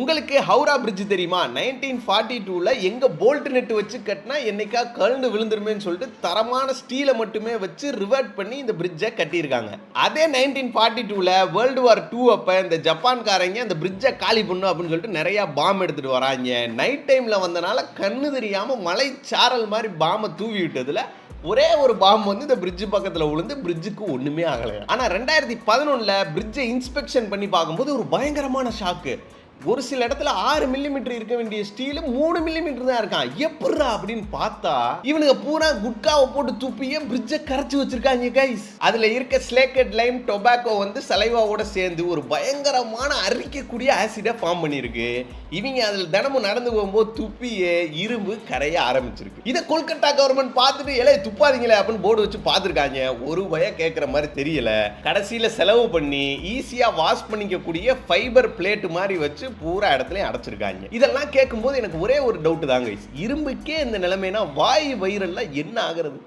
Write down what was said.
உங்களுக்கு ஹவுரா பிரிட்ஜ் தெரியுமா? Nineteen forty டூவில் எங்கே போல்ட் நெட் வச்சு கட்டினா என்னைக்கா கழுந்து விழுந்துருமேன்னு சொல்லிட்டு தரமான ஸ்டீலை மட்டுமே வச்சு ரிவர்ட் பண்ணி இந்த பிரிட்ஜை கட்டியிருக்காங்க. அதே நைன்டீன் ஃபார்ட்டி டூவில் வேர்ல்டு வார் டூ அப்போ இந்த ஜப்பான்காரங்க அந்த பிரிட்ஜை காலி பண்ணும் அப்படின்னு சொல்லிட்டு நிறையா பாம் எடுத்துகிட்டு வராங்க. நைட் டைமில் வந்தனால கண்ணு தெரியாமல் மலை சாரல் மாதிரி பாம்பை தூவி விட்டதில் ஒரே ஒரு பாம்பு வந்து இந்த பிரிட்ஜு பக்கத்தில் விழுந்து பிரிட்ஜுக்கு ஒன்றுமே ஆகலை ஆனால் ரெண்டாயிரத்தி பதினொன்றில் பிரிட்ஜை இன்ஸ்பெக்ஷன் பண்ணி பார்க்கும்போது ஒரு பயங்கரமான ஷாக்கு ஒரு சில இடத்துல ஆறு மில்லிமீட்டர் இருக்க வேண்டிய ஸ்டீல் மூணு மில்லிமீட்டர் தான் இருக்கான். எப்படிரா அப்படின்னு பார்த்தா இவனுங்க பூரா குட்காவை போட்டு துப்பியே பிரிட்ஜை கரைச்சி வச்சிருக்காங்க கைஸ் அதுல இருக்க ஸ்லேக்கட் லைம் டொபாக்கோ வந்து சலைவாவோட சேர்ந்து ஒரு பயங்கரமான அரிக்கக்கூடிய ஆசிடை ஃபார்ம் பண்ணியிருக்கு. இவங்க அதில் தினமும் நடந்து போகும்போது துப்பியே இரும்பு கரைய ஆரம்பிச்சிருக்கு. இதை கொல்கத்தா கவர்மெண்ட் பார்த்துட்டு இலைய துப்பாதீங்களே அப்படின்னு போர்டு வச்சு பார்த்துருக்காங்க. ஒரு பய கேட்குற மாதிரி தெரியல. கடைசியில் செலவு பண்ணி ஈஸியாக வாஷ் பண்ணிக்கக்கூடிய ஃபைபர் பிளேட் மாதிரி வச்சு வச்சு பூரா இடத்துலையும் அடைச்சிருக்காங்க. இதெல்லாம் கேட்கும்போது எனக்கு ஒரே ஒரு டவுட் தாங்க இரும்புக்கே இந்த நிலைமைனா வாய் வயிறெல்லாம் என்ன ஆகுறது?